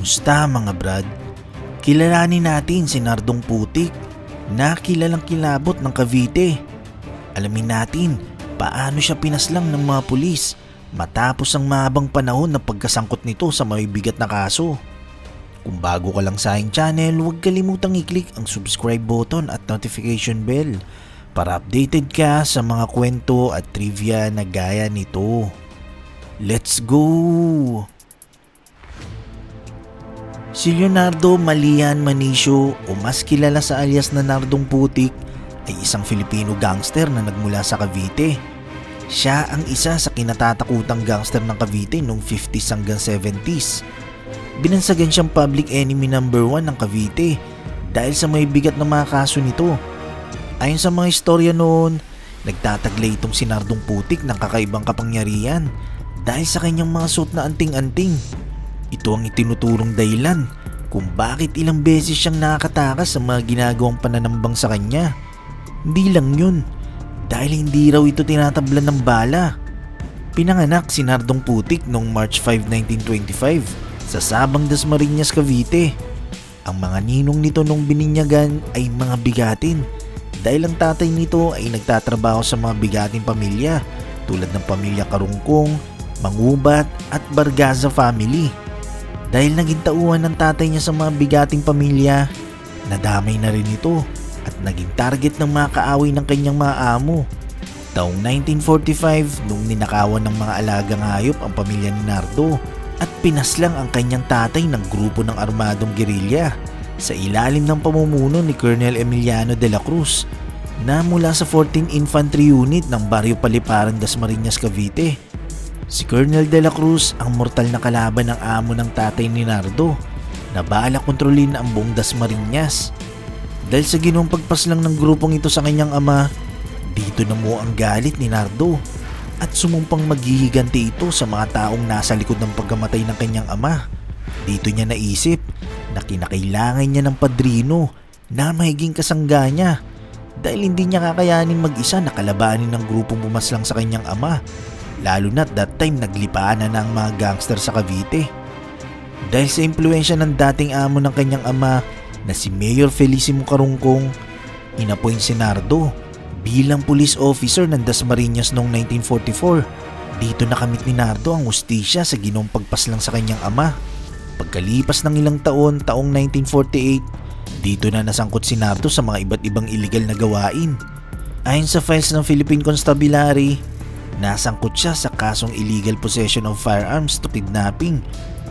Kumusta mga brad? Kilalanin natin si Nardong Putik na kilalang kilabot ng Cavite. Alamin natin paano siya pinaslang ng mga pulis matapos ang mahabang panahon na pagkasangkot nito sa may bigat na kaso. Kung bago ka lang sa aking channel, huwag kalimutang i-click ang subscribe button at notification bell para updated ka sa mga kwento at trivia na gaya nito. Let's go! Si Leonardo Malian Manisio o mas kilala sa alias na Nardong Putik ay isang Filipino gangster na nagmula sa Cavite. Siya ang isa sa kinatatakutang gangster ng Cavite noong 50s hanggang 70s. Binansagan siyang public enemy number 1 ng Cavite dahil sa may bigat na mga kaso nito. Ayon sa mga istorya noon, nagtataglay itong si Nardong Putik ng kakaibang kapangyarihan dahil sa kanyang mga suot na anting-anting. Ito ang itinuturong dahilan kung bakit ilang beses siyang nakakatakas sa mga ginagawang pananambang sa kanya. Hindi lang yun, dahil hindi raw ito tinatablan ng bala. Pinanganak si Nardong Putik noong March 5, 1925 sa Sabang Dasmariñas, Cavite. Ang mga ninong nito nung bininyagan ay mga bigatin dahil ang tatay nito ay nagtatrabaho sa mga bigating pamilya tulad ng pamilya Karungkong, Mangubat at Bargaza family. Dahil naging tauhan ng tatay niya sa mga bigating pamilya, nadamay na rin ito at naging target ng mga kaaway ng kanyang mga amo. Taong 1945 nung ninakawan ng mga alagang hayop ang pamilya ni Nardo at pinaslang ang kanyang tatay ng grupo ng armadong gerilya sa ilalim ng pamumuno ni Colonel Emiliano de la Cruz na mula sa 14 Infantry Unit ng Baryo Paliparan, Dasmariñas, Cavite. Si Colonel De La Cruz ang mortal na kalaban ng amo ng tatay ni Nardo na bahala kontrolin ang buong Dasmariñas. Dahil sa ginawang pagpaslang ng grupong ito sa kanyang ama, dito na mo ang galit ni Nardo at sumumpang maghihiganti ito sa mga taong nasa likod ng pagkamatay ng kanyang ama. Dito niya naisip na kinakailangan niya ng padrino na mahiging kasangga niya dahil hindi niya kakayanin mag-isa na kalabanin ng grupong bumaslang sa kanyang ama lalo na't that time naglipaan na ng mga gangster sa Cavite. Dahil sa impluensya ng dating amo ng kanyang ama na si Mayor Felicimo Karungkong, inapoint si Nardo bilang police officer ng Dasmariñas noong 1944. Dito nakamit ni Nardo ang ustisya sa ginong pagpaslang sa kanyang ama. Pagkalipas ng ilang taon, taong 1948, dito na nasangkot si Nardo sa mga iba't ibang illegal na gawain. Ayon sa files ng Philippine Constabulary, nasangkot siya sa kasong illegal possession of firearms to kidnapping.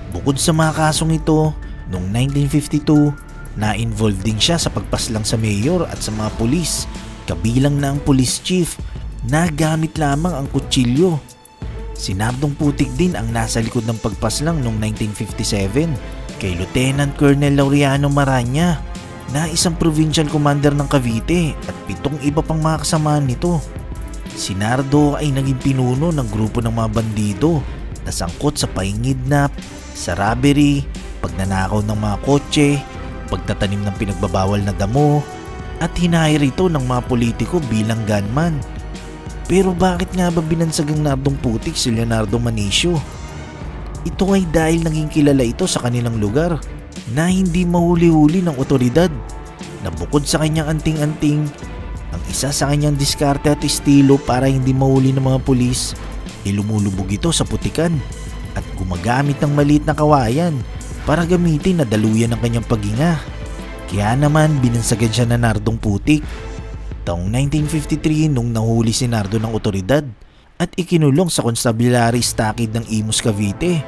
Bukod sa mga kasong ito, noong 1952, na-involved din siya sa pagpaslang sa mayor at sa mga pulis, kabilang na ang police chief na gamit lamang ang kutsilyo. Sinabdong putik din ang nasa likod ng pagpaslang noong 1957 kay Lieutenant Colonel Laureano Maranya na isang provincial commander ng Cavite at pitong iba pang mga kasamaan nito. Si Nardo ay naging pinuno ng grupo ng mga bandido na sangkot sa pahingidnap, sa robbery, pagnanakaw ng mga kotse, pagtatanim ng pinagbabawal na damo, at hinahir ito ng mga politiko bilang gunman. Pero bakit nga ba binansagang Nardong Putik si Leonardo Manisio? Ito ay dahil naging kilala ito sa kanilang lugar na hindi mahuli-huli ng otoridad na bukod sa kanyang anting-anting ang isa sa kanyang diskarte at estilo para hindi mahuli ng mga pulis, ilumulubog ito sa putikan at gumagamit ng maliit na kawayan para gamitin na daluyan ng kanyang paghinga. Kaya naman binansagan siya na Nardong Putik. Taong 1953 nung nahuli si Nardo ng otoridad at ikinulong sa Constabulary Stockade ng Imus Cavite.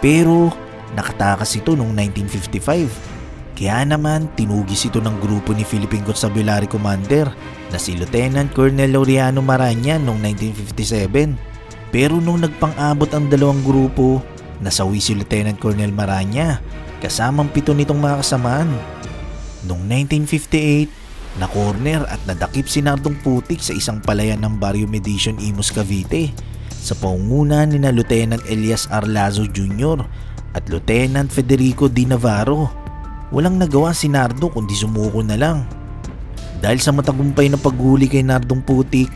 Pero nakatakas ito noong 1955 kaya naman tinugis ito ng grupo ni Philippine Constabulary Commander na si Lieutenant Colonel Laureano Maranya noong 1957. Pero nung nagpang-abot ang dalawang grupo, nasawi si Lieutenant Colonel Maranya kasamang pito nitong mga kasamaan. Noong 1958, na-corner at nadakip si Nardong Putik sa isang palayan ng Barrio Medition Imus Cavite sa paungunan ni na Lieutenant Elias Arlazo Jr. at Lieutenant Federico Di Navarro. Walang nagawa si Nardo kundi sumuko na lang. Dahil sa matagumpay na paghuli kay Nardong Putik,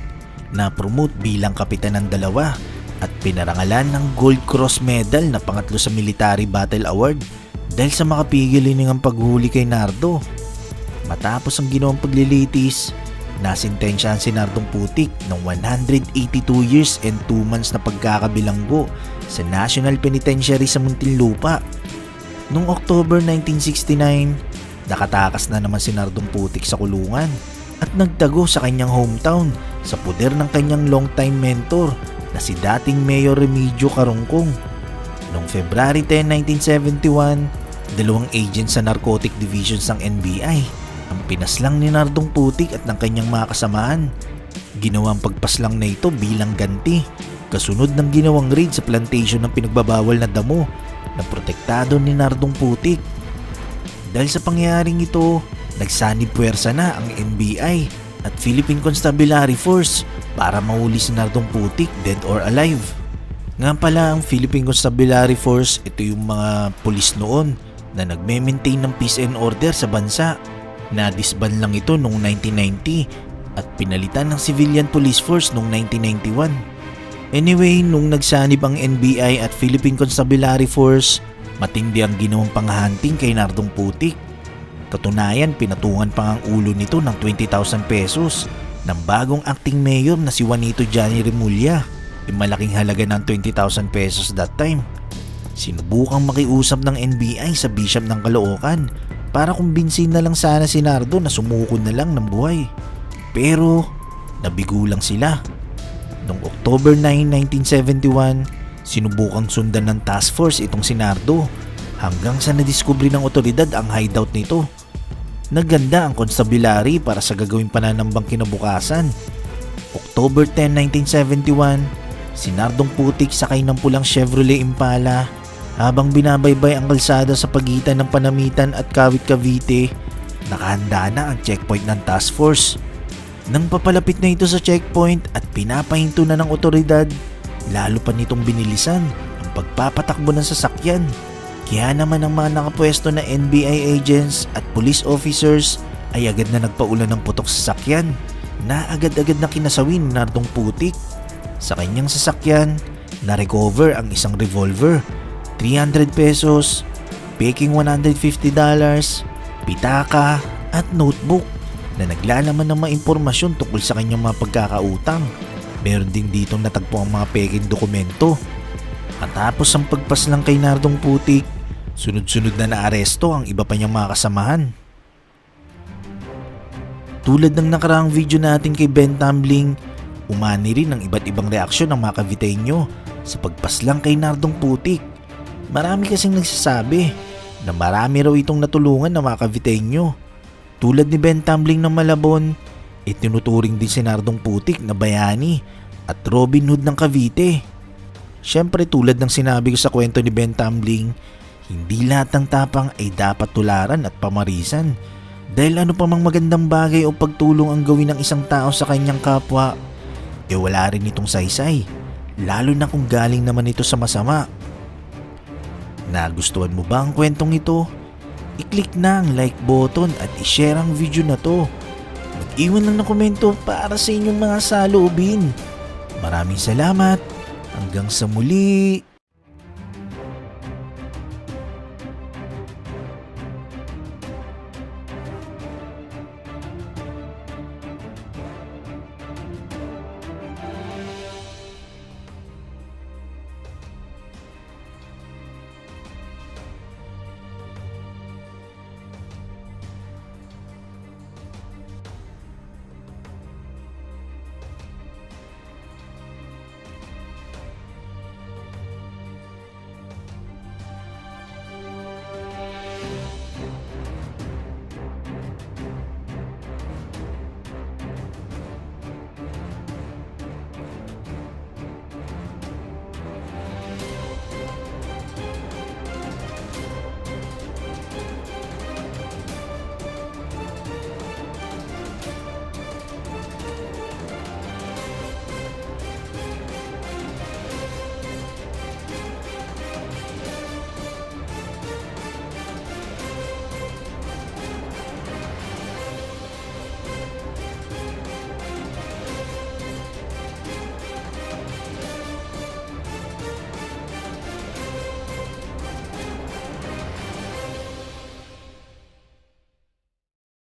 na-promote bilang kapitan ng dalawa at pinarangalan ng Gold Cross Medal na pangatlo sa Military Battle Award dahil sa makapigil ang paghuli kay Nardo. Matapos ang ginawang paglilitis, nasintensyahan si Nardong Putik ng 182 years and 2 months na pagkakabilanggo sa National Penitentiary sa Muntinlupa. Noong October 1969, nakatakas na naman si Nardong Putik sa kulungan at nagtago sa kanyang hometown sa puder ng kanyang longtime mentor na si dating Mayor Remigio Carongkong. Noong February 10, 1971, dalawang agents sa Narcotic Divisions ng NBI ang pinaslang ni Nardong Putik at ng kanyang mga kasamaan. Ginawang pagpaslang na ito bilang ganti kasunod ng ginawang raid sa plantation ng pinagbabawal na damo na protektado ni Nardong Putik. Dahil sa pangyayaring ito, nagsanib puwersa na ang NBI at Philippine Constabulary Force para mahuli si Nardong Putik dead or alive. Nga pala ang Philippine Constabulary Force, ito yung mga pulis noon na nagme-maintain ng peace and order sa bansa. Na-disband lang ito noong 1990 at pinalitan ng Civilian Police Force noong 1991. Anyway, nung nagsanib ang NBI at Philippine Constabulary Force, matindi ang ginawang panghahunting kay Nardong Putik. Katunayan, pinatungan pa ang ulo nito ng 20,000 pesos ng bagong acting mayor na si Juanito Johnny Remulla. Yung malaking halaga ng 20,000 pesos that time. Sinubukang makiusap ng NBI sa Bishop ng Caloocan para kumbinsin na lang sana si Nardo na sumuko na lang ng buhay. Pero nabigo lang sila. Noong October 9, 1971, sinubukang sundan ng task force itong si Nardo hanggang sa nadiskubre ng otoridad ang hideout nito. Naganda ang constabulary para sa gagawing pananambang kinabukasan. October 10, 1971, si Nardong Putik sakay ng pulang Chevrolet Impala habang binabaybay ang kalsada sa pagitan ng Panamitan at Kawit Cavite, nakahanda na ang checkpoint ng task force. Nang papalapit na ito sa checkpoint at pinapahinto na ng otoridad, lalo pa nitong binilisan ang pagpapatakbo ng sasakyan. Kaya naman ang mga nakapwesto na NBI agents at police officers ay agad na nagpaulan ng putok sa sasakyan na agad-agad na kinasawin ni Nardong Putik. Sa kanyang sasakyan, na-recover ang isang revolver, 300 pesos, peking $150, pitaka at notebook na naglalaman ng mga impormasyon tungkol sa kanyang mga pagkakautang. Meron din ditong natagpo ang mga peking dokumento. Matapos ang pagpaslang kay Nardong Putik, sunod-sunod na naaresto ang iba pa niyang mga kasamahan. Tulad ng nakaraang video natin kay Ben Tumbling, umani rin ang iba't ibang reaksyon ng mga Caviteño sa pagpaslang kay Nardong Putik. Marami kasing nagsasabi na marami raw itong natulungan ng mga Caviteño. Tulad ni Ben Tumbling ng Malabon, itinuturing din si Nardong Putik na bayani at Robin Hood ng Cavite. Siyempre tulad ng sinabi ko sa kwento ni Ben Tumbling, hindi lahat ng tapang ay dapat tularan at pamarisan. Dahil ano pa mang magandang bagay o pagtulong ang gawin ng isang tao sa kanyang kapwa, e wala rin itong saysay. Lalo na kung galing naman ito sa masama. Nagustuhan mo ba ang kwentong ito? I-click na ang like button at i-share ang video na to. Mag-iwan lang ng komento para sa inyong mga saloobin. Maraming salamat. Hanggang sa muli.